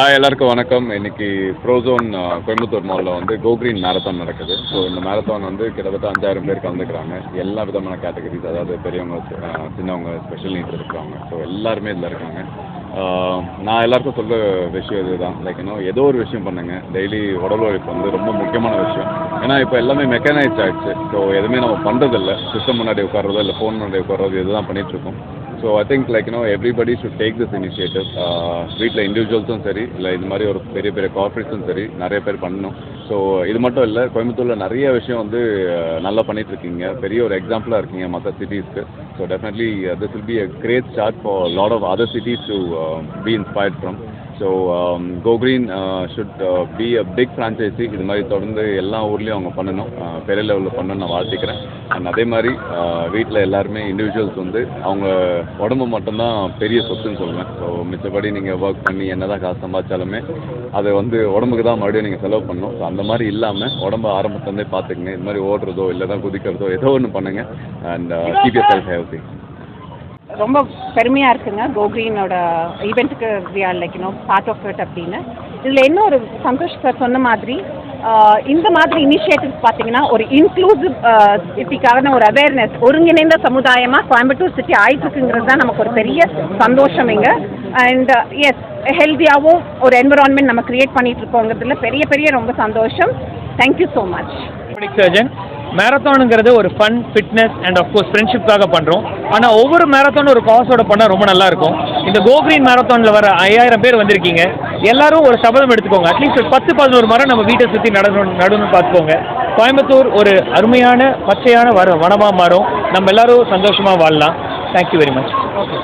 ஆ எல்லாருக்கும் வணக்கம். இன்னைக்கு ப்ரோசோன் கோயம்புத்தூர் மாலில் வந்து கோக்ரீன் மேரத்தான் நடக்குது. ஸோ இந்த மேரத்தான் வந்து கிட்டத்தட்ட அஞ்சாயிரம் பேர் கலந்துக்கிறாங்க. எல்லா விதமான கேட்டகரிஸ் அதாவது பெரியவங்க சின்னவங்க ஸ்பெஷல் நீட்ஸ் இருக்கிறவங்க. ஸோ எல்லாருமே இதில் இருக்காங்க. நான் எல்லாருக்கும் சொல்ல விஷயம் இதுதான். லைக் இன்னும் ஏதோ ஒரு விஷயம் பண்ணுங்க. டெய்லி உடல் உழைப்பு வந்து ரொம்ப முக்கியமான விஷயம். ஏன்னா இப்போ எல்லாமே மெக்கானைஸ் ஆயிடுச்சு. ஸோ எதுவுமே நம்ம பண்ணுறதில்ல சிஸ்டம் முன்னாடி உட்காரதோ இல்லை ஃபோன் முன்னாடி உட்கார்றதோ இதுதான் பண்ணிட்டு இருக்கோம். So I think like you know everybody should take this initiative வீட்டில் இண்டிவிஜுவல்ஸும் சரி இல்லை இது மாதிரி ஒரு பெரிய பெரிய கார்பரேட்ஸும் சரி நிறைய பேர் பண்ணணும். ஸோ இது மட்டும் இல்லை கோயம்புத்தூரில் நிறைய விஷயம் வந்து நல்லா பண்ணிகிட்டு இருக்கீங்க பெரிய ஒரு எக்ஸாம்பிளாக இருக்கீங்க மற்ற சிட்டிஸ்க்கு so definitely this will be a great start for lot of other cities to be inspired from so Go Green should be a big franchisee இது மாதிரி தொடர்ந்து எல்லா ஊர்லேயும் அவங்க பண்ணணும். பெரிய லெவலில் பண்ணணும்னு நான் வாழ்த்திக்கிறேன். அண்ட் அதே மாதிரி வீட்டில் எல்லாருமே இண்டிவிஜுவல்ஸ் வந்து அவங்க உடம்பு மட்டும்தான் பெரிய சொத்துன்னு சொல்லுவேன். ஸோ மிச்சபடி நீங்கள் ஒர்க் பண்ணி என்ன தான் காசு சம்பாதிச்சாலுமே அதை வந்து உடம்புக்கு தான் மறுபடியும் நீங்கள் செலவு பண்ணணும். ஸோ அந்த மாதிரி இல்லாமல் உடம்பு ஆரம்பத்துலேருந்தே பார்த்துக்குங்க. இது மாதிரி ஓடுறதோ இல்லை தான் குதிக்கிறதோ ஏதோ ஒன்று பண்ணுங்கள் and keep yourself healthy ரொம்ப பெருமையாக இருக்குங்க. கோக்ரீனோட ஈவெண்ட்டுக்கு we are like you know part of it அப்படின்னு. இதில் என்ன ஒரு சந்தோஷ் சார் சொன்ன மாதிரி இந்த மாதிரி இனிஷியேட்டிவ்ஸ் பார்த்தீங்கன்னா ஒரு இன்க்ளூசிவ் சிட்டிக்கான ஒரு அவேர்னஸ் ஒருங்கிணைந்த சமுதாயமாக கோயம்புத்தூர் சிட்டி ஆயிட்டுருக்குங்கிறது தான் நமக்கு ஒரு பெரிய சந்தோஷம் இங்கே. அண்ட் எஸ் ஹெல்த்தியாகவும் ஒரு என்விரான்மெண்ட் நம்ம கிரியேட் பண்ணிட்டு இருக்கோங்கிறதுல பெரிய பெரிய ரொம்ப சந்தோஷம். தேங்க்யூ ஸோ மச் சர்ஜன் மேரத்தானுங்கிறது ஒரு fun fitness and of course ஃப்ரெண்ட்ஷிப்காக பண்ணுறோம் ஆனால் ஒவ்வொரு மேரத்தானும் ஒரு காசோட பண்ணால் ரொம்ப நல்லா இருக்கும். இந்த கோக்ரீன் மேரத்தானில் வர ஐயாயிரம் பேர் வந்திருக்கீங்க. எல்லாரும் ஒரு சபதம் எடுத்துக்கோங்க. அட்லீஸ்ட் ஒரு பத்து பதினோரு மரம் நம்ம வீட்டை சுற்றி நடணும் நடணும்னு பார்த்துக்கோங்க. கோயம்புத்தூர் ஒரு அருமையான பச்சையான வர வனமாக மாறும். நம்ம எல்லாரும் சந்தோஷமாக வாழலாம். Thank you very much okay